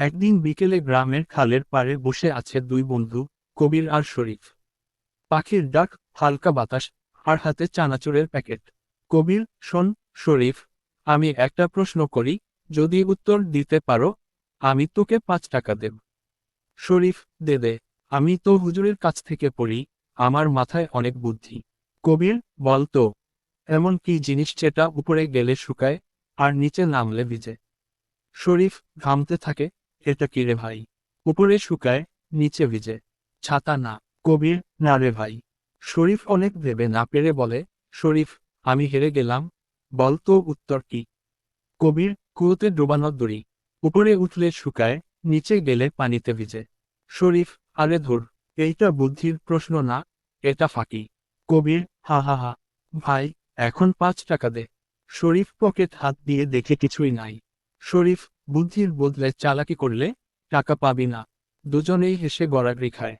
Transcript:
একদিন বিকেলে গ্রামের খালের পাড়ে বসে আছে দুই বন্ধু, কবির আর শরীফ। পাখির ডাক, হালকা বাতাস, আর হাতে চানাচুরের প্যাকেট। কবির, শোন, শরীফ, আমি একটা প্রশ্ন করি, যদি উত্তর দিতে পারো, আমি তোকে পাঁচ টাকা দেব। শরীফ, দে দে, আমি তো হুজুরের কাছ থেকে পড়ি, আমার মাথায় অনেক বুদ্ধি। কবির, বল তো, এমন কি জিনিস যেটা উপরে গেলে শুকায়, আর নিচে নামলে ভিজে। শরীফ, ঘামতে থাকে এটা কি রে ভাই? উপরে শুকায়, নিচে ভিজে। ছাতা না কবির না রে ভাই। শরীফ অনেক ভেবে না পেরে বলে, শরীফ, আমি হেরে গেলাম। বল তো উত্তর কি? কবির কুয়োতে ডোবানো দড়ি। উপরে উঠলে শুকায়, নিচে গেলে পানিতে ভিজে। শরীফ, আরে ধুর, এইটা বুদ্ধির প্রশ্ন না, এটা ফাঁকি। কবির হা হা হা। ভাই, এখন পাঁচ টাকা দে। শরীফ পকেট হাত দিয়ে দেখে কিছুই নাই। শরীফ বুদ্ধির বদলে চালাকি করলে টাকা পাবি না। দুজনেই হেসে গড়াগড়ি খায়।